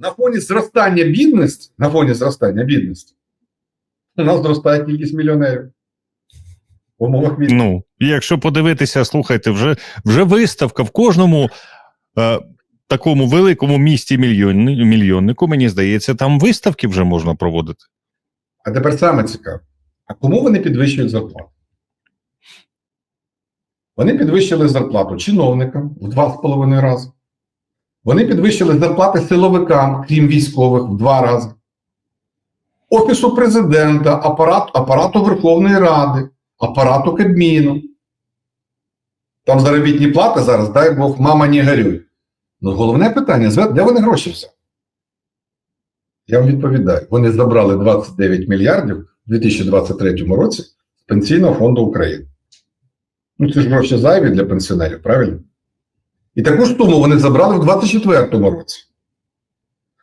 на фоні зростання бідності, на фоні зростання бідності, у нас зростає кількість мільйонерів. В умовах війни. Ну, якщо подивитися, слухайте, вже, вже виставка в кожному е, такому великому місті мільйонни- мільйоннику, мені здається, там виставки вже можна проводити. А тепер саме цікаве. А кому вони підвищують зарплату? Вони підвищили зарплату чиновникам в два з половиною рази. Вони підвищили зарплати силовикам, крім військових, в два рази. Офісу президента, апарат, апарату Верховної Ради, апарату Кабміну. Там заробітні плати зараз, дай Бог, мама не горюй. Ну, головне питання: де вони гроші взяли? Я вам відповідаю. Вони забрали 29 мільярдів у 2023 році з Пенсійного фонду України. Ну, це ж гроші зайві для пенсіонерів, правильно? І таку ж суму вони забрали в 2024 році.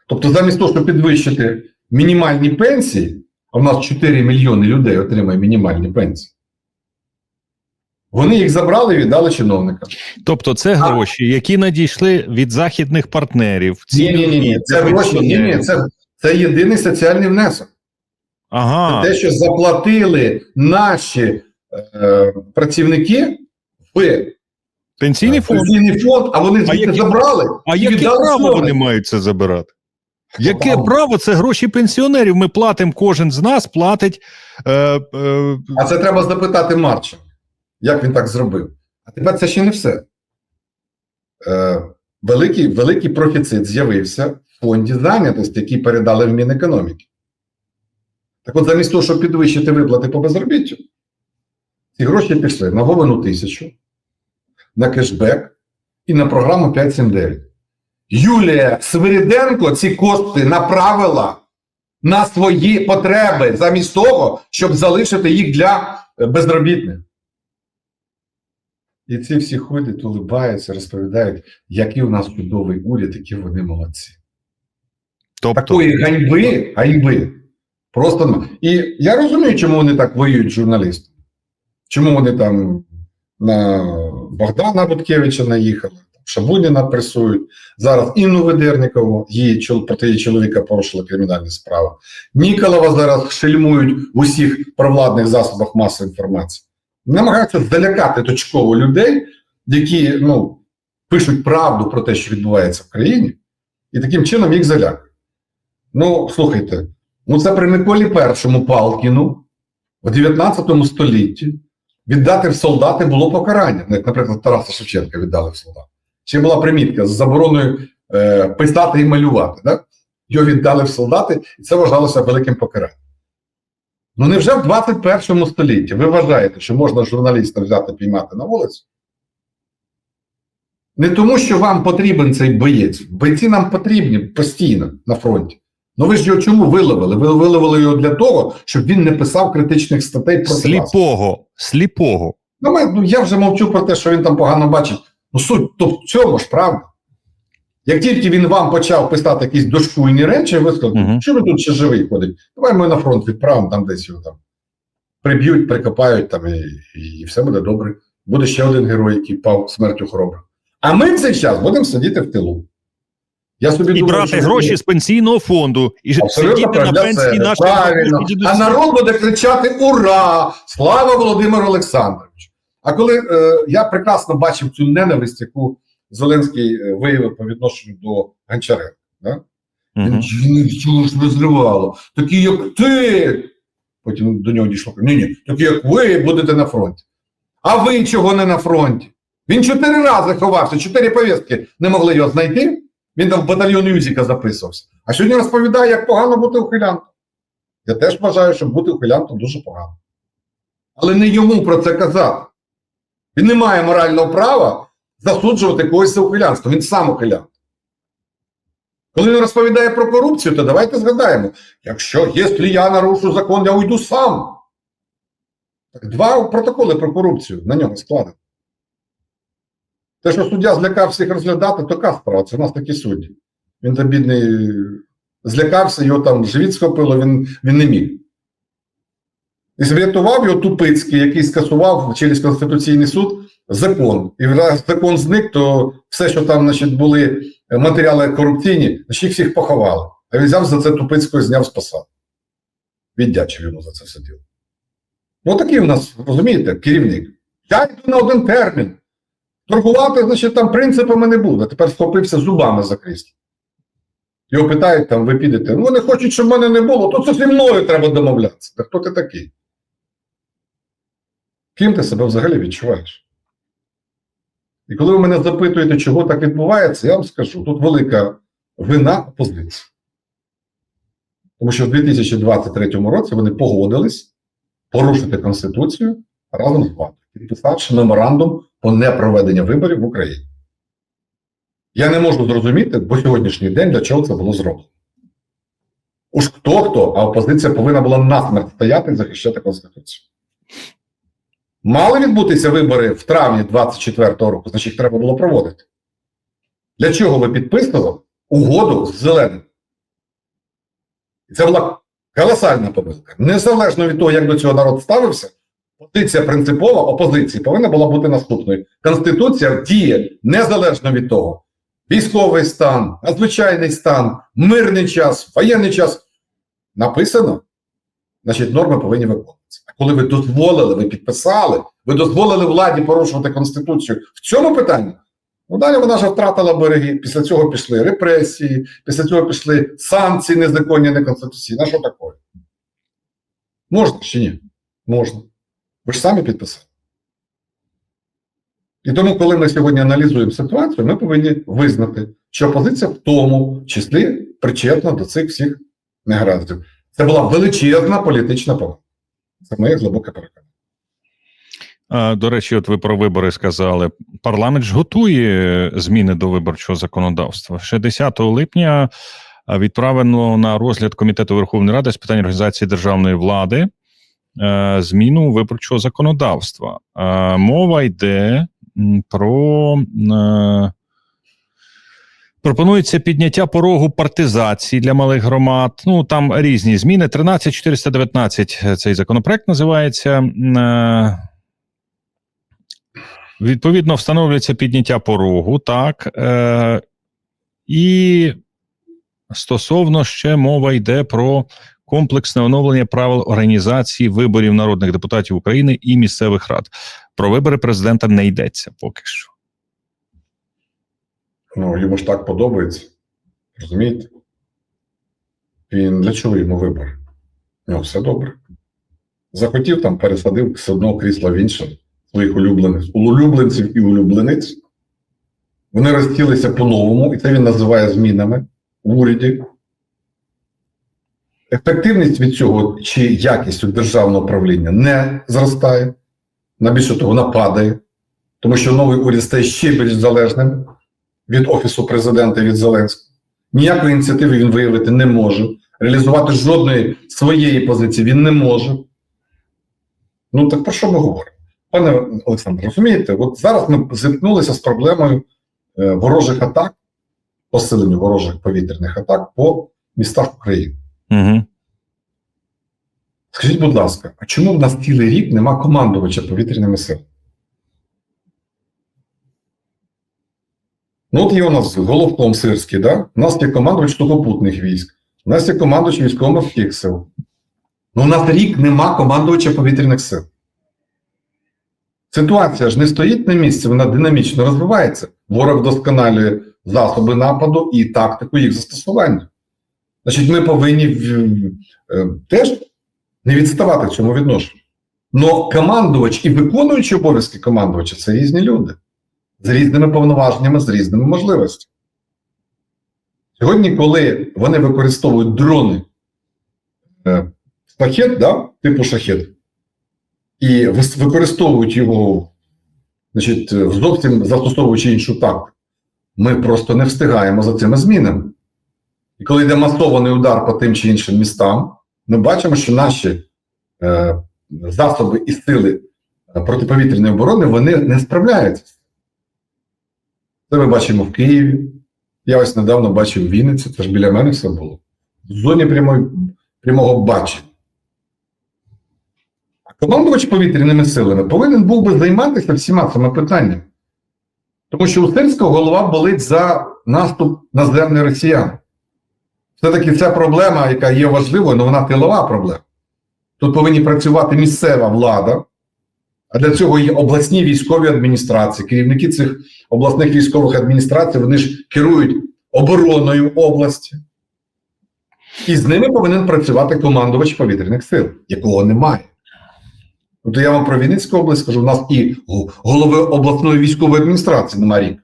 Тобто, замість того, щоб підвищити мінімальні пенсії, а в нас 4 мільйони людей отримує мінімальні пенсії, вони їх забрали і віддали чиновникам. Тобто, це гроші, які надійшли від західних партнерів. Ні, ні, ні, ні. Це гроші. Ні, ні, це, це єдиний соціальний внесок. Ага, Те, що заплатили наші е, працівники в пенсійний фонд. пенсійний фонд, а вони звідти які- забрали. А і яке право чиновникам. вони мають це забирати? Яке право? право? Це гроші пенсіонерів. Ми платимо, кожен з нас платить. Е, е, А це треба запитати Марченка, як він так зробив. А тепер це ще не все. Е, великий, великий профіцит з'явився в фонді зайнятості, який передали в Мінекономіки. Так от, замість того, щоб підвищити виплати по безробіттю, ці гроші пішли на Вовину тисячу, на кешбек і на програму 579. Юлія Свириденко ці кошти направила на свої потреби, замість того, щоб залишити їх для е, безробітних. І ці всі ходять, улибаються, розповідають, який у нас чудовий уряд, які вони молодці. тобто, Такої ганьби, ганьби. Просто. І я розумію, чому вони так воюють з журналістами. Чому вони там на Богдана Буткевича наїхали, Шабуніна пресують. Зараз Інну Ведернікову, її, проти її чоловіка порушили кримінальні справи. Ніколова зараз шельмують в усіх провладних засобах масової інформації. Намагаються залякати точково людей, які ну, пишуть правду про те, що відбувається в країні, і таким чином їх залякують. Ну, слухайте, ну це при Миколі Першому Палкіну в 19 столітті віддати в солдати було покарання. Наприклад, Тараса Шевченка віддали в солдати. Ще була примітка з забороною е, писати і малювати. Да? Його віддали в солдати, і це вважалося великим покаранням. Ну невже в 21 столітті ви вважаєте, що можна журналіста взяти піймати на вулицю? Не тому, що вам потрібен цей боєць. Бойці нам потрібні постійно на фронті. Ну ви ж його чому виловили? Ви виловили його для того, щоб він не писав критичних статей вас. сліпого, сліпого. Ну, ми, ну, я вже мовчу про те, що він там погано бачить. Ну, суть то в цьому ж правда. Як тільки він вам почав писати якісь дошкульні речі, ви сказали, Мгм. що ви тут ще живий ходить? Давай ми на фронт відправимо, там десь його там приб'ють, прикопають там, і, і, все буде добре. Буде ще один герой, який пав смертю хоробрим. А ми в цей час будемо сидіти в тилу. Я собі І думаю, брати гроші з пенсійного фонду, і Абсолютно сидіти на пенсії наших правильно. А народ буде кричати Ура! Слава Володимиру Олександровичу! А коли е, я прекрасно бачив цю ненависть, яку Зеленський е, виявив по відношенню до Гончаренка. Да? Він «Ні, чого ж розривало? Такі, як ти. Потім до нього дійшло. Ні, ні, такі, як ви будете на фронті. А ви чого не на фронті? Він чотири рази ховався, чотири повістки не могли його знайти. Він там в батальйон Юзіка записувався. А сьогодні розповідає, як погано бути ухилянтом. Я теж вважаю, що бути ухилянтом дуже погано. Але не йому про це казати. Він не має морального права засуджувати когось за ухилянство. Він сам ухилянт. Коли він розповідає про корупцію, то давайте згадаємо: якщо якщо я нарушу закон, я уйду сам. Так, два протоколи про корупцію на нього складено. Те, що суддя злякався їх розглядати, то яка справа, це в нас такі судді. Він там бідний злякався, його там живіт схопило, він, він не міг. І зврятував його Тупицький, який скасував через Конституційний суд закон. І раз закон зник, то все, що там значить, були матеріали корупційні, значить їх всіх поховали. А він взяв за це Тупицького зняв з посади. Віддячив йому за це все діло. Ну, такий у нас, розумієте, керівник. Я йду на один термін. Торгувати, значить, там принципами не буде. Тепер схопився зубами за крісло. Його питають, там, ви підете. Ну, вони хочуть, щоб мене не було, то це зі мною треба домовлятися. Та хто ти такий? Ким ти себе взагалі відчуваєш? І коли ви мене запитуєте, чого так відбувається, я вам скажу: тут велика вина опозиції. Тому що в 2023 році вони погодились порушити Конституцію разом з владою, підписавши меморандум про непроведення виборів в Україні. Я не можу зрозуміти по сьогоднішній день, для чого це було зроблено. Уж хто хто, а опозиція повинна була насмерть стояти і захищати Конституцію. Мали відбутися вибори в травні 24-го року, значить їх треба було проводити. Для чого ви підписували угоду з зеленим? І це була колосальна помилка. Незалежно від того, як до цього народ ставився, позиція принципова опозиції повинна була бути наступною. Конституція діє незалежно від того. Військовий стан, надзвичайний стан, мирний час, воєнний час. Написано, значить, норми повинні виконуватися. А коли ви дозволили, ви підписали, ви дозволили владі порушувати Конституцію в цьому питанні, ну далі вона вже втратила береги. Після цього пішли репресії, після цього пішли санкції незаконні, неконституційні. А що таке? Можна чи ні? Можна. Ви ж самі підписали. І тому, коли ми сьогодні аналізуємо ситуацію, ми повинні визнати, що опозиція в тому числі причетна до цих всіх негараздів. Це була величезна політична помилка. Це моє глибоке переконання. До речі, от ви про вибори сказали. Парламент ж готує зміни до виборчого законодавства. Ще 10 липня відправлено на розгляд Комітету Верховної Ради з питань організації державної влади зміну виборчого законодавства. Е, Мова йде про. е, Пропонується підняття порогу партизації для малих громад. Ну там різні зміни. 13419 цей законопроект називається. Е, Відповідно, встановлюється підняття порогу, так. Е, і стосовно ще мова йде про комплексне оновлення правил організації виборів народних депутатів України і місцевих рад. Про вибори президента не йдеться поки що. Ну, йому ж так подобається. Розумієте? Він для чого йому вибори? Ну, все добре. Захотів там, пересадив з одного крісла в інше своїх улюблених, улюбленців і улюблениць. Вони розтілися по-новому, і це він називає змінами в уряді. Ефективність від цього чи якість від державного управління не зростає. На більше того, вона падає, тому що новий уряд стає ще більш залежним від Офісу президента від Зеленського. Ніякої ініціативи він виявити не може. Реалізувати жодної своєї позиції він не може. Ну так про що ми говоримо? Пане Олександре, розумієте, от зараз ми зіткнулися з проблемою е, ворожих атак, посилення ворожих повітряних атак по містах України. Угу. Скажіть, будь ласка, а чому в нас цілий рік нема командувача повітряними силами? Ну, от є у нас головком сирський, да? у нас є командувач сухопутних військ, у нас є командувач військово-морських сил. Ну, у нас рік нема командувача повітряних сил. Ситуація ж не стоїть на місці, вона динамічно розвивається. Ворог вдосконалює засоби нападу і тактику їх застосування. Значить, ми повинні е, теж не відставати в цьому відношенні. Но командувач і виконуючий обов'язки командувача це різні люди з різними повноваженнями, з різними можливостями. Сьогодні, коли вони використовують дрони е, шахет, да, типу шахет, і використовують його, значить, зовсім застосовуючи іншу тактику, ми просто не встигаємо за цими змінами. І коли йде масований удар по тим чи іншим містам, ми бачимо, що наші е, засоби і сили е, протиповітряної оборони вони не справляються. Це ми бачимо в Києві. Я ось недавно бачив в Вінниці, це ж біля мене все було. В зоні прямої, прямого бачення. Командувач повітряними силами повинен був би займатися всіма цими питаннями. Тому що у Сирського голова болить за наступ наземних росіян. Все-таки ця проблема, яка є важливою, але вона тилова проблема. Тут повинні працювати місцева влада, а для цього є обласні військові адміністрації. Керівники цих обласних військових адміністрацій вони ж керують обороною області. І з ними повинен працювати командувач повітряних сил, якого немає. Тобто я вам про Вінницьку область скажу, у нас і голови обласної військової адміністрації немає рік.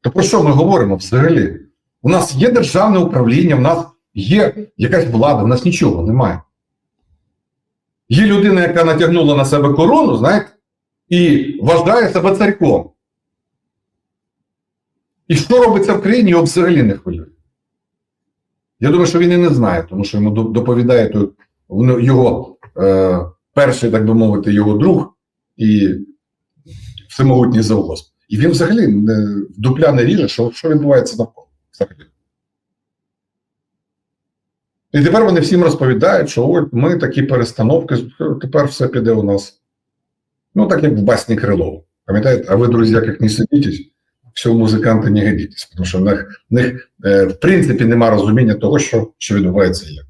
То про що ми говоримо взагалі? У нас є державне управління, у нас є якась влада, у нас нічого немає. Є людина, яка натягнула на себе корону, знаєте, і вважає себе царьком. І що робиться в країні, його взагалі не хвилює. Я думаю, що він і не знає, тому що йому доповідає той, його е, перший, так би мовити, його друг і всемогутній завгосп. І він взагалі не, дупля не ріже, що, що відбувається навколо. І тепер вони всім розповідають, що от ми такі перестановки, тепер все піде у нас. Ну, так як в басні Крилова. Пам'ятаєте, а ви, друзі, як не сидітесь, все музиканти не годитесь, тому що в них, в них е, в принципі нема розуміння того, що, що відбувається як.